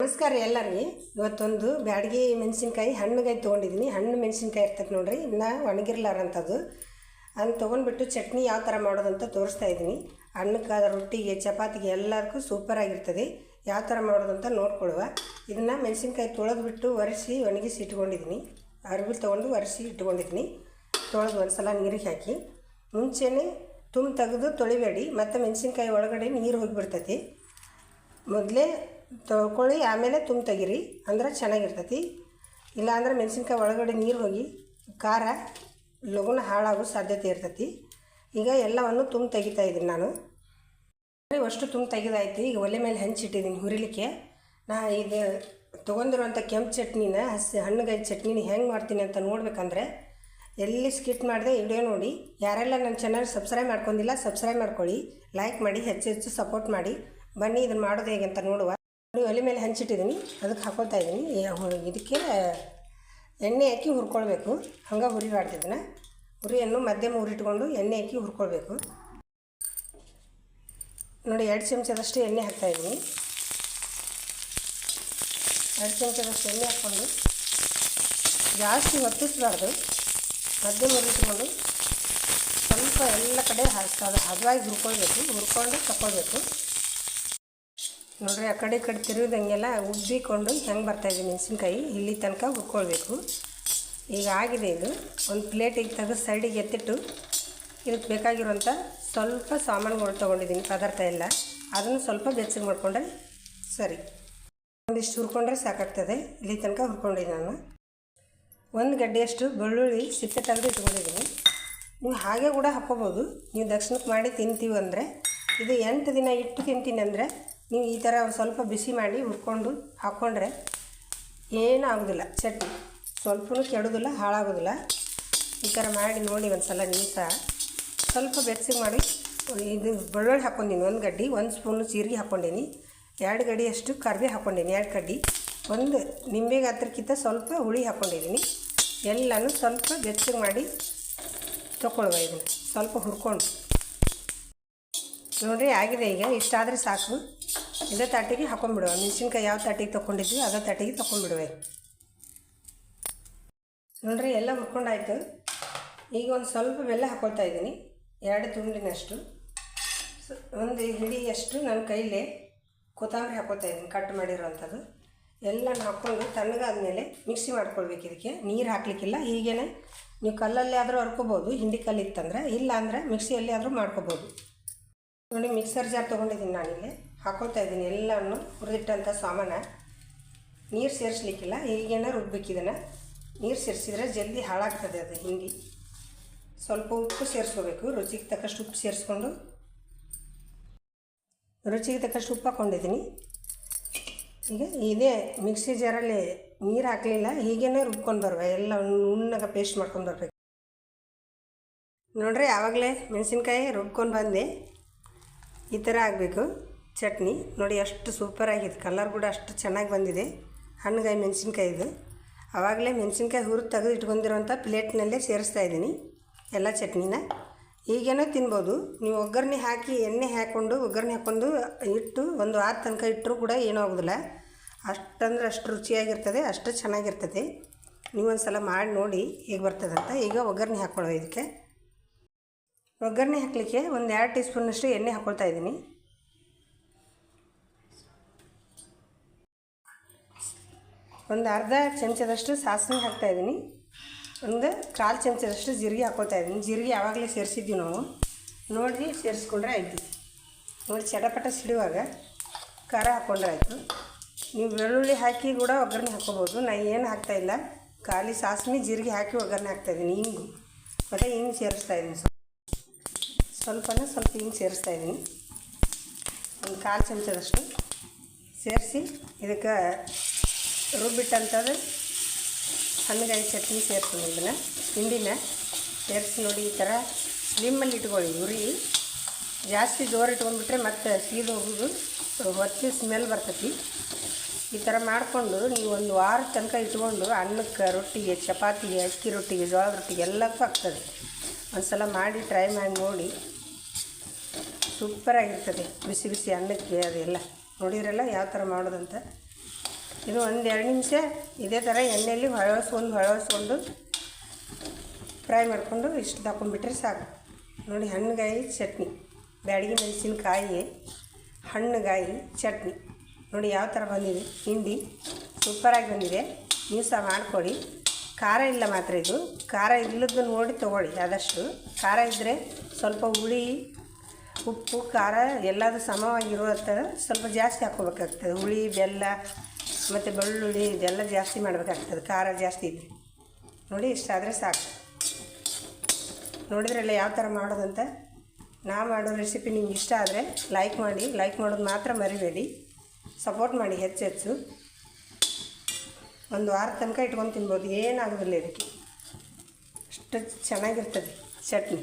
ನಮಸ್ಕಾರ ರೀ ಎಲ್ಲರಿಗೆ. ಇವತ್ತೊಂದು ಬ್ಯಾಡಗಿ ಮೆಣಸಿನ್ಕಾಯಿ, ಹಣ್ಣುಗಾಯಿ ತೊಗೊಂಡಿದ್ದೀನಿ ಹಣ್ಣು ಮೆಣಸಿನ್ಕಾಯಿ ಇರ್ತೈತೆ ನೋಡ್ರಿ. ಇನ್ನು ಒಣಗಿರ್ಲಾರಂಥದ್ದು ಅದನ್ನು ತೊಗೊಂಡ್ಬಿಟ್ಟು ಚಟ್ನಿ ಯಾವ ಥರ ಮಾಡೋದು ಅಂತ ತೋರಿಸ್ತಾ ಇದ್ದೀನಿ ಹಣ್ಣಕ್ಕಾದ ರೊಟ್ಟಿಗೆ, ಚಪಾತಿಗೆ ಎಲ್ಲದಕ್ಕೂ ಸೂಪರಾಗಿರ್ತದೆ ಯಾವ ಥರ ಮಾಡೋದು ಅಂತ ನೋಡ್ಕೊಳ್ಳುವ. ಇದನ್ನು ಮೆಣಸಿನ್ಕಾಯಿ ತೊಳೆದ್ಬಿಟ್ಟು ಒರೆಸಿ ಒಣಗಿಸಿ ಇಟ್ಕೊಂಡಿದ್ದೀನಿ ಅರ್ಬಿ ತೊಗೊಂಡು ಒರೆಸಿ ಇಟ್ಕೊಂಡಿದ್ದೀನಿ ತೊಳೆದು ಒಂದು ಸಲ ನೀರಿಗೆ ಹಾಕಿ. ಮುಂಚೆನೆ ತುಂಬ ತೆಗೆದು ತೊಳಿಬೇಡಿ. ಮತ್ತು ಮೆಣಸಿನ್ಕಾಯಿ ಒಳಗಡೆ ನೀರು ಹೋಗಿಬಿಡ್ತೈತಿ. ಮೊದಲೇ ತೊಳ್ಕೊಳ್ಳಿ ಆಮೇಲೆ ತುಂಬ ತೆಗೀರಿ. ಅಂದ್ರೆ ಚೆನ್ನಾಗಿರ್ತೈತಿ. ಇಲ್ಲಾಂದ್ರೆ ಮೆಣಸಿನ್ಕಾಯಿ ಒಳಗಡೆ ನೀರು ಹೋಗಿ ಖಾರ, ಲಗುನ ಹಾಳಾಗೋ ಸಾಧ್ಯತೆ ಇರ್ತೈತಿ. ಈಗ ಎಲ್ಲವನ್ನು ತುಂಬ ತೆಗಿತಾ ಇದ್ದೀನಿ ನಾನು. ಅಷ್ಟು ತುಂಬ ತೆಗೆದಾಯ್ತು. ಈಗ ಒಲೆ ಮೇಲೆ ಹಂಚಿಟ್ಟಿದ್ದೀನಿ ಹುರಿಲಿಕ್ಕೆ. ನಾ ಇದು ತೊಗೊಂಡಿರುವಂಥ ಕೆಂಪು ಚಟ್ನಿನ, ಹಸಿ, ಹಣ್ಣುಗಾಯಿ ಚಟ್ನಿನ ಹೆಂಗೆ ಮಾಡ್ತೀನಿ ಅಂತ ನೋಡ್ಬೇಕಂದ್ರೆ ಎಲ್ಲಿ ಸ್ಕಿಟ್ ಮಾಡಿದೆ ವಿಡಿಯೋ ನೋಡಿ. ಯಾರೆಲ್ಲ ನನ್ನ ಚಾನಲ್ ಸಬ್ಸ್ಕ್ರೈಬ್ ಮಾಡ್ಕೊಂಡಿಲ್ಲ, ಸಬ್ಸ್ಕ್ರೈಬ್ ಮಾಡ್ಕೊಳ್ಳಿ. ಲೈಕ್ ಮಾಡಿ, ಹೆಚ್ಚು ಹೆಚ್ಚು ಸಪೋರ್ಟ್ ಮಾಡಿ. ಬನ್ನಿ, ಇದನ್ನು ಮಾಡೋದು ಹೇಗೆ ಅಂತ ನೋಡುವ. ನೋಡಿ ಒಲೆ ಮೇಲೆ ಹಂಚಿಟ್ಟಿದ್ದೀನಿ. ಅದಕ್ಕೆ ಹಾಕೊಳ್ತಾ ಇದ್ದೀನಿ. ಇದಕ್ಕೆ ಎಣ್ಣೆ ಹಾಕಿ ಹುರ್ಕೊಳ್ಬೇಕು. ಹಂಗೆ ಹುರಿ ಇದನ್ನು ಹುರಿಯನ್ನು ಮಧ್ಯಮ ಹುರಿಟ್ಕೊಂಡು ಎಣ್ಣೆ ಹಾಕಿ ಹುರ್ಕೊಳ್ಬೇಕು. ನೋಡಿ, ಎರಡು ಚಮಚದಷ್ಟು ಎಣ್ಣೆ ಹಾಕ್ತಾಯಿದ್ದೀನಿ ಎರಡು ಚಮಚದಷ್ಟು ಎಣ್ಣೆ ಹಾಕ್ಕೊಂಡು ಜಾಸ್ತಿ ಹೊತ್ತಿಸ್ಬಾರ್ದು ಮಧ್ಯಮ ಹುರಿಟ್ಕೊಂಡು ಸ್ವಲ್ಪ ಎಲ್ಲ ಕಡೆ ಅದು ಹದವಾಗಿ ಹುರ್ಕೊಳ್ಬೇಕು. ಹುರ್ಕೊಂಡು ತಗೊಳ್ಬೇಕು ನೋಡ್ರಿ, ಆ ಕಡೆ ಕಡೆ ತಿರುಗಿದಂಗೆಲ್ಲ ಉಬ್ಬಿಕೊಂಡು ಹೆಂಗೆ ಬರ್ತಾಯಿದೆ ಮೆಣಸಿನ್ಕಾಯಿ, ಇಲ್ಲಿ ತನಕ ಹುರ್ಕೊಳ್ಬೇಕು. ಈಗ ಆಗಿದೆ ಇದು. ಒಂದು ಪ್ಲೇಟಿಗೆ ತೆಗೆದು ಸೈಡಿಗೆ ಎತ್ತಿಟ್ಟು ಇದಕ್ಕೆ ಬೇಕಾಗಿರುವಂಥ ಸ್ವಲ್ಪ ಸಾಮಾನುಗಳು ತೊಗೊಂಡಿದ್ದೀನಿ, ಪದಾರ್ಥ ಎಲ್ಲ. ಅದನ್ನು ಸ್ವಲ್ಪ ಬೆಚ್ಚಗೆ ಮಾಡಿಕೊಂಡ್ರೆ ಸರಿ. ಒಂದಿಷ್ಟು ಹುರ್ಕೊಂಡ್ರೆ ಸಾಕಾಗ್ತದೆ. ಇಲ್ಲಿ ತನಕ ಹುರ್ಕೊಂಡಿದ್ದೀನಿ ನಾನು. ಒಂದು ಗಡ್ಡೆಯಷ್ಟು ಬೆಳ್ಳುಳ್ಳಿ ಸಿಪ್ಪೆ ತೆಗೆದು ಇಟ್ಕೊಂಡಿದ್ದೀನಿ. ನೀವು ಹಾಗೆ ಕೂಡ ಹಾಕ್ಕೋಬೋದು. ನೀವು ದಕ್ಷಿಣಕ್ಕೆ ಮಾಡಿ ತಿಂತೀವಿ ಅಂದರೆ. ಇದು ಎಂಟು ದಿನ ಇಟ್ಟು ತಿಂತೀನಿ ಅಂದರೆ ನೀವು ಈ ಥರ ಸ್ವಲ್ಪ ಬಿಸಿ ಮಾಡಿ ಹುರ್ಕೊಂಡು ಹಾಕ್ಕೊಂಡ್ರೆ ಏನೂ ಆಗೋದಿಲ್ಲ ಚಟ್ನಿ ಸ್ವಲ್ಪನೂ ಕೆಡೋದಿಲ್ಲ, ಹಾಳಾಗೋದಿಲ್ಲ. ಈ ಥರ ಮಾಡಿ ನೋಡಿ ಒಂದು ಸಲ ನೀವು ಸಹ ಸ್ವಲ್ಪ ಬೆಚ್ಚಗೆ ಮಾಡಿ, ಇದು ಬೆಳ್ಳುಳ್ಳಿ ಹಾಕ್ಕೊಂಡಿನಿ, ಒಂದು ಗಡ್ಡಿ, ಒಂದು ಸ್ಪೂನು ಜೀರಿಗೆ ಹಾಕ್ಕೊಂಡೀನಿ, ಎರಡು ಗಡಿಯಷ್ಟು ಕರ್ಬೇ ಹಾಕ್ಕೊಂಡೀನಿ, ಎರಡು ಕಡ್ಡಿ. ಒಂದು ನಿಂಬೆ ಗಾತ್ರಕ್ಕಿಂತ ಸ್ವಲ್ಪ ಹುಳಿ ಹಾಕ್ಕೊಂಡಿದ್ದೀನಿ ಎಲ್ಲನೂ ಸ್ವಲ್ಪ ಬೆಚ್ಚಗೆ ಮಾಡಿ ತೊಗೊಳ್ಳುವ ಇದನ್ನು, ಸ್ವಲ್ಪ ಹುರ್ಕೊಂಡು. ನೋಡಿರಿ, ಆಗಿದೆ ಈಗ, ಇಷ್ಟಾದರೆ ಸಾಕು. ಇದೇ ತಾಟಿಗೆ ಹಾಕೊಂಡ್ಬಿಡುವ. ಮೆಣಸಿನ್ಕಾಯಿ ಯಾವ ತಾಟಿಗೆ ತೊಗೊಂಡಿದ್ವಿ ಅದೇ ತಾಟಿಗೆ ತೊಗೊಂಡ್ಬಿಡುವೆ ನೋಡ್ರಿ, ಎಲ್ಲ ಹುರ್ಕೊಂಡಾಯ್ತು. ಈಗ ಒಂದು ಸ್ವಲ್ಪ ಬೆಲ್ಲ ಹಾಕೊಳ್ತಾ ಇದ್ದೀನಿ. ಎರಡು ತುಂಡಿನಷ್ಟು. ಒಂದು ಹಿಡಿಯಷ್ಟು ನನ್ನ ಕೈಲೇ ಕೊತ್ತಂಬರಿ ಹಾಕೋತಾ ಇದ್ದೀನಿ, ಕಟ್ ಮಾಡಿರೋವಂಥದ್ದು ಎಲ್ಲ ಹಾಕ್ಕೊಂಡು ತಣ್ಣಗಾದ್ಮೇಲೆ ಮಿಕ್ಸಿ ಮಾಡ್ಕೊಳ್ಬೇಕು ಇದಕ್ಕೆ. ನೀರು ಹಾಕಲಿಕ್ಕಿಲ್ಲ. ಹೀಗೇ ನೀವು ಕಲ್ಲಲ್ಲಿ ಆದರೂ ಹರ್ಕೋಬೋದು ಹಿಂಡಿ ಕಲ್ಲು ಇತ್ತಂದ್ರೆ ಇಲ್ಲ ಅಂದರೆ ಮಿಕ್ಸಿಯಲ್ಲಿ ಆದರೂ ಮಾಡ್ಕೋಬೋದು. ನೋಡಿ, ಮಿಕ್ಸರ್ ಜಾರ್ ತೊಗೊಂಡಿದ್ದೀನಿ ನಾನಿಲ್ಲಿ. ಹಾಕೊಳ್ತಾ ಇದ್ದೀನಿ ಎಲ್ಲವನ್ನು ಹುರಿದಿಟ್ಟಂಥ ಸಾಮಾನ. ನೀರು ಸೇರಿಸ್ಲಿಕ್ಕಿಲ್ಲ ಈಗೇನೇ ರುಬ್ಬೇಕು ಇದನ್ನು. ನೀರು ಸೇರಿಸಿದ್ರೆ ಜಲ್ದಿ ಹಾಳಾಗ್ತದೆ ಅದು ಹಿಂಡಿ ಸ್ವಲ್ಪ ಉಪ್ಪು ಸೇರಿಸ್ಕೋಬೇಕು, ರುಚಿಗೆ ತಕ್ಕಷ್ಟು ಉಪ್ಪು ಸೇರಿಸ್ಕೊಂಡು. ರುಚಿಗೆ ತಕ್ಕಷ್ಟು ಉಪ್ಪು ಹಾಕ್ಕೊಂಡಿದ್ದೀನಿ ಈಗ ಇದೇ ಮಿಕ್ಸಿ ಜಾರಲ್ಲಿ ನೀರು ಹಾಕಲಿಲ್ಲ, ಹೀಗೇನೆ ರುಬ್ಕೊಂಡು ಬರುವ, ಎಲ್ಲ ನುಣ್ಣಗೆ ಪೇಸ್ಟ್ ಮಾಡ್ಕೊಂಡು ಬರಬೇಕು. ನೋಡ್ರಿ, ಆವಾಗಲೇ ಮೆಣಸಿನ್ಕಾಯಿ ರುಬ್ಕೊಂಡು ಬಂದೆ. ಈ ಥರ ಆಗಬೇಕು. ಚಟ್ನಿ. ನೋಡಿ, ಅಷ್ಟು ಸೂಪರಾಗಿದೆ ಕಲರ್ ಕೂಡ ಅಷ್ಟು ಚೆನ್ನಾಗಿ ಬಂದಿದೆ. ಹಣ್ಣುಗಾಯಿ ಮೆಣಸಿನ್ಕಾಯಿದು ಆವಾಗಲೇ ಮೆಣಸಿನ್ಕಾಯಿ ಹುರಿದು ತೆಗೆದು ಇಟ್ಕೊಂಡಿರೋಂಥ ಪ್ಲೇಟ್ನಲ್ಲೇ ಸೇರಿಸ್ತಾ ಇದ್ದೀನಿ ಎಲ್ಲ ಚಟ್ನಿನ. ಈಗೇನೋ ತಿನ್ಬೋದು. ನೀವು ಒಗ್ಗರಣೆ ಹಾಕಿ, ಎಣ್ಣೆ ಹಾಕ್ಕೊಂಡು ಒಗ್ಗರಣೆ ಹಾಕ್ಕೊಂಡು ಇಟ್ಟು ಒಂದು ಆರು ತನಕ ಇಟ್ಟರೂ ಕೂಡ ಏನೂ ಆಗೋದಿಲ್ಲ. ಅಷ್ಟಂದ್ರೆ ಅಷ್ಟು ರುಚಿಯಾಗಿರ್ತದೆ, ಅಷ್ಟು ಚೆನ್ನಾಗಿರ್ತದೆ. ನೀವೊಂದು ಸಲ ಮಾಡಿ ನೋಡಿ ಹೇಗೆ ಬರ್ತದಂತ. ಈಗ ಒಗ್ಗರಣೆ ಹಾಕ್ಕೊಳ್ಳೋ ಇದಕ್ಕೆ. ಒಗ್ಗರಣೆ ಹಾಕಲಿಕ್ಕೆ ಒಂದು ಎರಡು ಟೀ ಸ್ಪೂನಷ್ಟು ಎಣ್ಣೆ ಹಾಕ್ಕೊಳ್ತಾ ಇದ್ದೀನಿ. ಒಂದು ಅರ್ಧ ಚಮಚದಷ್ಟು ಸಾಸಿವೆ ಹಾಕ್ತಾ ಇದ್ದೀನಿ. ಒಂದು ಕಾಲು ಚಮಚದಷ್ಟು ಜೀರಿಗೆ ಹಾಕೋತಾ ಇದ್ದೀನಿ. ಜೀರಿಗೆ ಯಾವಾಗಲೇ ಸೇರಿಸಿದ್ವಿ ನಾವು. ನೋಡಿ ಸೇರಿಸ್ಕೊಂಡ್ರೆ ಆಯ್ತು. ನೋಡಿ, ಚಟಪಟ ಸಿಡುವಾಗ ಖಾರ ಹಾಕ್ಕೊಂಡ್ರೆ ಆಯಿತು. ನೀವು ಬೆಳ್ಳುಳ್ಳಿ ಹಾಕಿ ಕೂಡ ಒಗ್ಗರಣೆ ಹಾಕ್ಕೋಬೋದು. ನಾ ಏನು ಹಾಕ್ತಾಯಿಲ್ಲ ಖಾಲಿ ಸಾಸಿವೆ, ಜೀರಿಗೆ ಹಾಕಿ ಒಗ್ಗರಣೆ ಹಾಕ್ತಾಯಿದ್ದೀನಿ ಹಿಂಗು. ಮತ್ತು ಹಿಂಗೆ ಸೇರಿಸ್ತಾ ಇದ್ದೀನಿ. ಸ್ವಲ್ಪ ಸ್ವಲ್ಪನ ಸ್ವಲ್ಪ ಹಿಂಗೆ ಸೇರಿಸ್ತಾ ಇದ್ದೀನಿ. ಒಂದು ಕಾಲು ಚಮಚದಷ್ಟು ಸೇರಿಸಿ ಇದಕ್ಕೆ ರುಬ್ಬಿಟ್ಟಂಥದ್ದು ಹಣ್ಣುಗಾಯಿ ಚಟ್ನಿ ಸೇರ್ತೀನಿ ಇದನ್ನು. ಹಿಂಡಿನ ಸೇರಿಸಿ ನೋಡಿ ಈ ಥರ ಸ್ಲಿಮ್ಮಲ್ಲಿ ಇಟ್ಕೊಳ್ಳಿ, ಉರಿ. ಜಾಸ್ತಿ ಜೋರು ಇಟ್ಕೊಂಡ್ಬಿಟ್ರೆ ಮತ್ತೆ ಸೀದು ಹೋಗೋದು ಹೊತ್ತಿ ಸ್ಮೆಲ್ ಬರ್ತೈತಿ. ಈ ಥರ ಮಾಡಿಕೊಂಡು ನೀವು ಒಂದು ವಾರ ತನಕ ಇಟ್ಕೊಂಡು ಅನ್ನಕ್ಕೆ, ರೊಟ್ಟಿಗೆ, ಚಪಾತಿಗೆ, ಅಕ್ಕಿ ರೊಟ್ಟಿಗೆ, ಜೋಳದ ರೊಟ್ಟಿಗೆ ಎಲ್ಲಕ್ಕೂ ಆಗ್ತದೆ. ಒಂದು ಸಲ ಮಾಡಿ ಟ್ರೈ ಮಾಡಿ ನೋಡಿ. ಸೂಪರಾಗಿರ್ತದೆ. ಬಿಸಿ ಬಿಸಿ ಅನ್ನಕ್ಕೆ ಅದೆಲ್ಲ. ನೋಡಿರಲ್ಲ ಯಾವ ಥರ ಮಾಡೋದಂತ? ಇದು ಒಂದು ಎರಡು ನಿಮಿಷ ಇದೇ ಥರ ಎಣ್ಣೆಯಲ್ಲಿ ಹೊಳಸ್ಕೊಂಡು ಹೊಳಸ್ಕೊಂಡು ಫ್ರೈ ಮಾಡಿಕೊಂಡು ಇಷ್ಟು ತಗೊಂಡ್ಬಿಟ್ರೆ ಸಾಕು. ನೋಡಿ ಹಣ್ಣುಗಾಯಿ ಚಟ್ನಿ, ಬ್ಯಾಡಗಿ ಮೆಣಸಿನಕಾಯಿ, ಹಣ್ಣುಗಾಯಿ ಚಟ್ನಿ. ನೋಡಿ ಯಾವ ಥರ ಬಂದಿದೆ, ಹಿಂಡಿ ಸೂಪರಾಗಿ ಬಂದಿದೆ. ನೀವು ಸಹ ಮಾಡಿಕೊಡಿ ಖಾರ ಇಲ್ಲ ಮಾತ್ರ ಇದು. ಖಾರ ಇಲ್ಲದ್ದು ನೋಡಿ ತೊಗೊಳ್ಳಿ ಆದಷ್ಟು. ಖಾರ ಇದ್ದರೆ ಸ್ವಲ್ಪ ಹುಳಿ, ಉಪ್ಪು, ಖಾರ ಎಲ್ಲದೂ ಸಮವಾಗಿರುವಂಥ ಸ್ವಲ್ಪ ಜಾಸ್ತಿ ಹಾಕ್ಕೋಬೇಕಾಗ್ತದೆ. ಹುಳಿ, ಬೆಲ್ಲ ಮತ್ತು ಬೆಳ್ಳುಳ್ಳಿ ಇದೆಲ್ಲ ಜಾಸ್ತಿ ಮಾಡಬೇಕಾಗ್ತದೆ, ಖಾರ ಜಾಸ್ತಿ ಇದೆ. ನೋಡಿ ಇಷ್ಟಾದರೆ ಸಾಕು. ನೋಡಿದ್ರೆಲ್ಲ ಯಾವ ಥರ ಮಾಡೋದಂತ? ನಾ ಮಾಡೋ ರೆಸಿಪಿ ನಿಮ್ಗೆ ಇಷ್ಟ ಆದರೆ ಲೈಕ್ ಮಾಡಿ ಲೈಕ್ ಮಾಡೋದು ಮಾತ್ರ ಮರಿಬೇಡಿ. ಸಪೋರ್ಟ್ ಮಾಡಿ, ಹೆಚ್ಚು ಹೆಚ್ಚು. ಒಂದು ವಾರ ತನಕ ಇಟ್ಕೊಂಡು ತಿನ್ಬೋದು, ಏನಾಗೋದಿಲ್ಲ ಇದಕ್ಕೆ. ಅಷ್ಟು ಚೆನ್ನಾಗಿರ್ತದೆ ಚಟ್ನಿ.